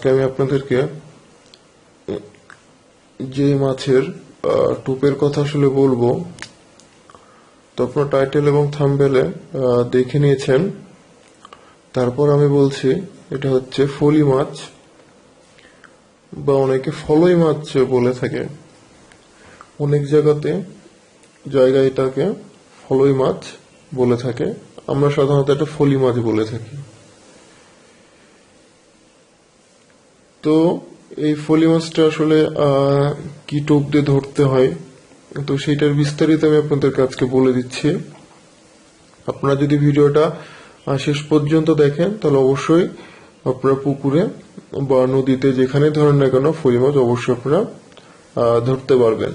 আজকে আমি আপনাদেরকে যে মাছের টুপের কথা আসলে বলব, তো আপনার টাইটেল এবং থাম্বেলে দেখে নিয়েছেন। তারপর আমি বলছি, এটা হচ্ছে ফলি মাছ, বা অনেকে ফলই মাছ বলে থাকে। অনেক জায়গাতে জায়গায় এটাকে ফলই মাছ বলে থাকে। আমরা সাধারণত এটা ফলি মাছ বলে থাকি। তো এই ফলি মাছটা আসলে কি টোপ দিয়ে ধরতে হয়, তো সেইটার বিস্তারিত আমি আপনাদেরকে আজকে বলে দিচ্ছি। আপনারা যদি ভিডিওটা শেষ পর্যন্ত দেখেন, তাহলে অবশ্যই আপনারা পুকুরে বা নদীতে যেখানে ধরেন না কেন ফলি মাছ অবশ্যই আপনারা ধরতে পারবেন।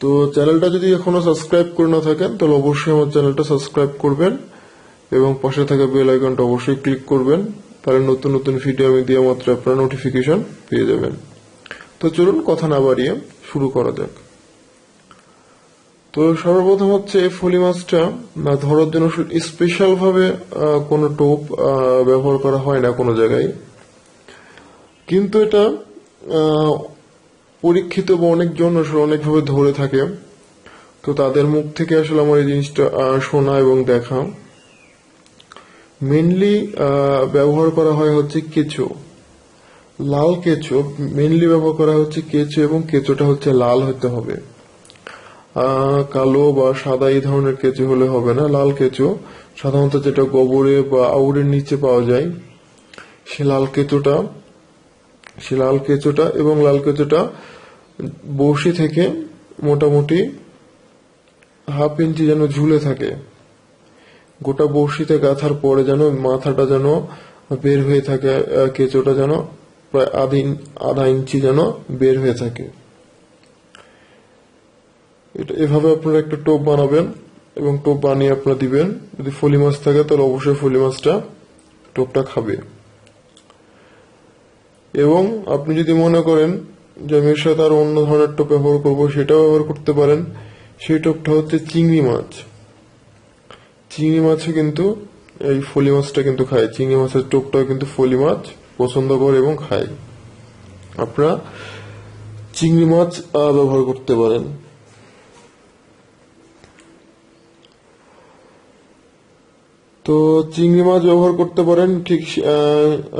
তো চ্যানেলটা যদি এখনও সাবস্ক্রাইব করে না থাকেন, তাহলে অবশ্যই আমার চ্যানেলটা সাবস্ক্রাইব করবেন এবং পাশে থাকা বেল আইকনটা অবশ্যই ক্লিক করবেন। তাহলে নতুন নতুন ভিডিও আমি দেওয়া মাত্র আপনারা নোটিফিকেশন পেয়ে যাবেন। তো চলুন কথা না বাড়িয়ে শুরু করা যাক। তো সর্বপ্রথম হচ্ছে এই ফলি মাছটা না ধরার জন্য স্পেশাল ভাবে কোনো টোপ ব্যবহার করা হয় না কোনো জায়গায়। কিন্তু এটা পরীক্ষিত বা অনেকজন আসলে অনেকভাবে ধরে থাকে। তো তাদের মুখ থেকে আসলে আমার এই জিনিসটা শোনা এবং দেখা। মেনলি ব্যবহার করা হয় হচ্ছে কেঁচো। লাল কেঁচো মেনলি ব্যবহার করা হচ্ছে কেঁচো এবং কেঁচোটা হচ্ছে লাল হতে হবে। কালো বা সাদা এই ধরনের কেঁচো হলে হবে না। লাল কেঁচো, সাধারণত যেটা গোবরে বা আউরের নিচে পাওয়া যায়, সে লাল কেঁচোটা, সে লাল কেঁচোটা এবং লাল কেঁচোটা বড়শি থেকে মোটামুটি হাফ ইঞ্চি যেন ঝুলে থাকে। গোটা বড়শিতে গাঁথার পরে যেন মাথাটা যেন বের হয়ে থাকে কেঁচোটা যেন প্রায় আধা আধা ইঞ্চি যেন বের হয়ে থাকে। এটা এভাবে আপনারা একটা টোপ বানাবেন এবং টোপ বানিয়ে আপনারা দিবেন। যদি ফলি মাছ থাকে, তাহলে অবশ্যই ফলি মাছটা টোপটা খাবে। এবং আপনি যদি মনে করেন যে আমি এর সাথে আরও অন্য ধরনের টোপ ব্যবহার করব, সেটাও ব্যবহার করতে পারেন। সেই টোপটা হচ্ছে চিংড়ি মাছ। চিংড়ি মাছও কিন্তু এই ফলি মাছটা কিন্তু খায়। চিংড়ি মাছের টোপটাও কিন্তু ফলি মাছ পছন্দ করে এবং খায়। আপনারা চিংড়ি মাছ ব্যবহার করতে পারেন। তো চিংড়ি মাছ ব্যবহার করতে পারেন ঠিক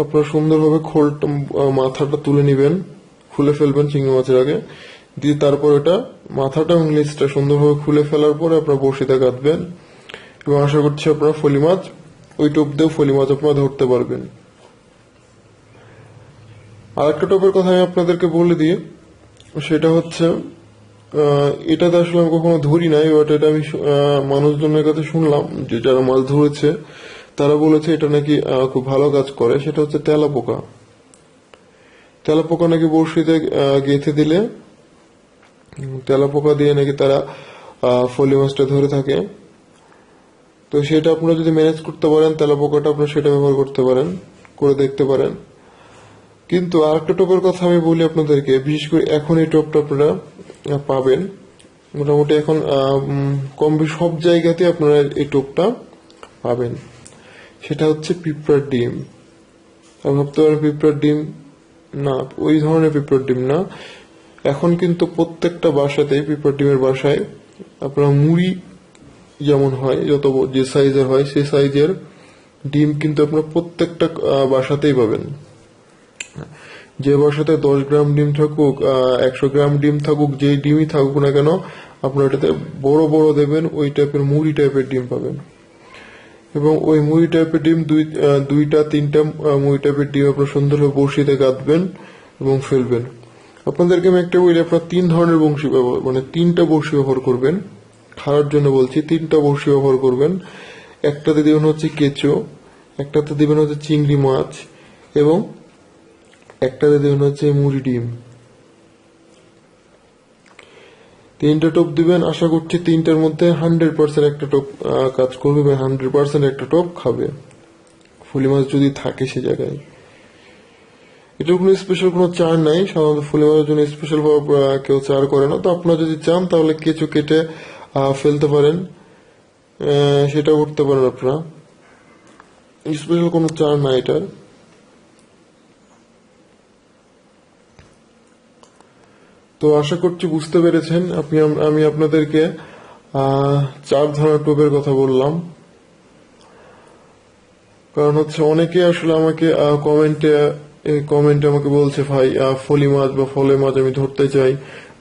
আপনার সুন্দরভাবে আহ, মাথাটা তুলে নেবেন খুলে ফেলবেন চিংড়ি মাছের আগে। দিয়ে তারপর এটা মাথাটা লেজটা সুন্দরভাবে খুলে ফেলার পরে আপনার বসিতে কাটবেন এবং আশা করছি আপনারা ফলি মাছ ওই টোপ দিয়েও ফলি মাছ আপনারা ধরতে পারবেন। আর একটা টোপের কথা আমি আপনাদেরকে বলে দিই সেটা হচ্ছে আহ, এটাতে আসলে আমি কখনো ধরি নাই বাট এটা আমি মানুষজনের কাছে শুনলাম যে যারা মাছ ধরেছে তারা বলেছে এটা নাকি খুব ভালো কাজ করে সেটা হচ্ছে তেলা পোকা। তেলা পোকা নাকি বড়শিতে গেঁথে দিলে তেলা পোকা দিয়ে নাকি তারা ফলি মাছটা ধরে থাকে। তো সেটা আপনারা যদি ম্যানেজ করতে পারেন তেলা পোকাটা আপনারা সেটা ব্যবহার করতে পারেন, করে দেখতে পারেন। কিন্তু আরেকটা টোপের কথা আমি বলি আপনাদেরকে, বিশেষ করে এখন এই টোপটা আপনারা পাবেন। মোটামুটি এখন কম সব জায়গাতে আপনারা এই টোপটা পাবেন। সেটা হচ্ছে পিঁপড়ার ডিম। আমি ভাবতে পারেন পিঁপড়ার ডিম না, ওই ধরনের পিঁপড়ার ডিম না। এখন কিন্তু প্রত্যেকটা বাসাতেই পিঁপড়ার ডিমের বাসায় আপনার মুড়ি যেমন হয়, যত যে সাইজের হয়, সেই সাইজের ডিম কিন্তু আপনার প্রত্যেকটা বাসাতেই পাবেন। যে বাসাতে দশ গ্রাম ডিম থাকুক একশো গ্রাম ডিম থাকুক যেই ডিমই থাকুক না কেন, আপনার এটাতে বড় বড় দেবেন, ওই টাইপের মুড়ি টাইপের ডিম পাবেন। এবং ওই মুড়ি টাইপের ডিম দুই দুইটা, তিনটা মুড়ি টাইপের ডিম আপনার সুন্দরভাবে বড়শিতে গাঁথবেন এবং ফেলবেন। আপনাদেরকে আমি একটা বলি, আপনার তিন ধরনের বংশী ব্যবহার মানে তিনটা বড়শি ব্যবহার করবেন। খাওয়ার জন্য বলছি, তিনটা বড়শি ব্যবহার করবেন। একটাতে দিবেন হচ্ছে কেঁচো, একটাতে দিবেন হচ্ছে চিংড়ি মাছ, এবং একটাতে দেবেন হচ্ছে মুড়ি ডিম। তিনটা টোপ দিবেন, আশা করছি তিনটার মধ্যে হান্ড্রেড পার্সেন্ট একটা টোপ কাজ করবে বা হান্ড্রেড পার্সেন্ট একটা টোপ খাবে। ফুলি মাছ যদি থাকে সে জায়গায়। এটার কোনো স্পেশাল কোনো চার নাই, সাধারণত ফুলি মাছের জন্য স্পেশাল কেউ চার করে না। তো আপনারা যদি চান, তাহলে কেঁচো কেটে ফেলতে পারেন। সেটা করতে পারেন আপনারা। স্পেশাল কোনো চার না এটার। তো আশা করছি বুঝতে পেরেছেন। আপনি আমি আপনাদেরকে চার ধরনের টোপের কথা বললাম। কারণ হচ্ছে অনেকে আসলে আমাকে কমেন্টে কমেন্টে আমাকে বলছে, ভাই ফলি মাছ বা ফলে মাছ আমি ধরতে চাই।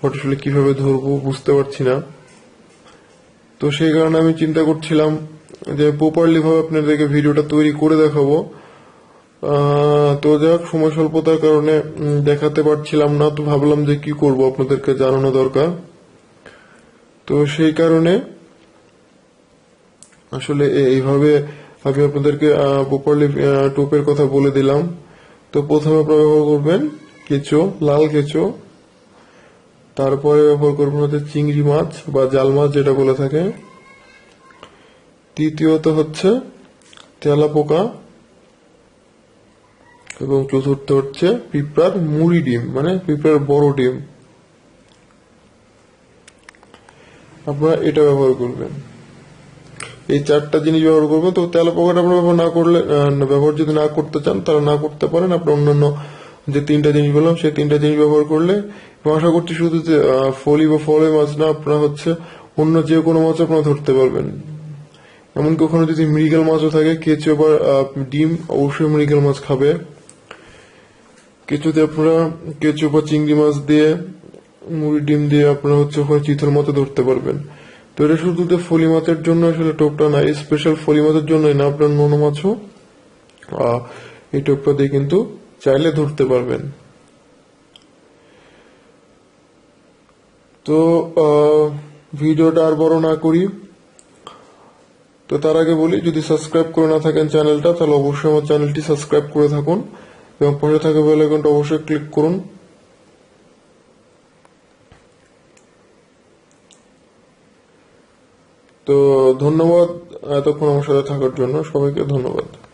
ওটা আসলে কীভাবে ধরবো বুঝতে পারছি না। তো সেই কারণে আমি চিন্তা করছিলাম যে প্রপারলি ভাবে আপনাদেরকে ভিডিওটা তৈরি করে দেখাবো। তো যাক, সময় স্বল্পতার কারণে দেখাতে পারছিলাম না, তো ভাবলাম যে কি করব আপনাদেরকে জানানো দরকার। তো সেই কারণে আসলে এইভাবে আমি আপনাদেরকে প্রপারলি টোপের কথা বলে দিলাম। তো প্রথমে ব্যবহার করবেন কেঁচো, লাল কেঁচো। তারপরে ব্যবহার করবেন হচ্ছে চিংড়ি মাছ বা জাল মাছ যেটা বলে থাকে। তৃতীয়ত হচ্ছে তেলা পোকা এবং চতুর্থ হচ্ছে পিঁপড়ার মুড়ি ডিম মানে পিঁপড়ার বড় ডিম। আপনারা এটা ব্যবহার করবেন। এই চারটা জিনিস ব্যবহার করবেন। তো তেলা পোকাটা আপনারা ব্যবহার না করলে ব্যবহার যদি না করতে চান, তাহলে না করতে পারেন। আপনার অন্যান্য যে তিনটা জিনিস বললাম, সেই তিনটা জিনিস ব্যবহার করলে আশা করছি শুধু যে ফলি বা ফলে মাছ না, আপনারা হচ্ছে অন্য যে কোনো মাছ আপনারা ধরতে পারবেন। এমনকি ওখানে যদি মৃগেল মাছও থাকে কেঁচো বা ডিম, অবশ্যই মৃগেল মাছ খাবে। কেঁচোতে আপনারা কেঁচো বা চিংড়ি মাছ দিয়ে, মুড়ি, ডিম দিয়ে আপনারা হচ্ছে ওখানে চিতল মাছও ধরতে পারবেন। তো এটা শুধু ফলি মাছের জন্য আসলে টোপটা না স্পেশাল ফলি মাছের জন্যই না, আপনার নোনো মাছও এই টোপটা দিয়ে কিন্তু চাইলে ধরতে পারবেন। তো ভিডিওটা আর বড় না করি। তো তার আগে বলি, যদি সাবস্ক্রাইব করে না থাকেন চ্যানেলটা, তাহলে অবশ্যই আমার চ্যানেলটি সাবস্ক্রাইব করে থাকুন এবং পাশে থাকা বেল অবশ্যই ক্লিক করুন। তো, ধন্যবাদ এতক্ষণ আমার সাথে থাকার জন্য। সবাইকে ধন্যবাদ।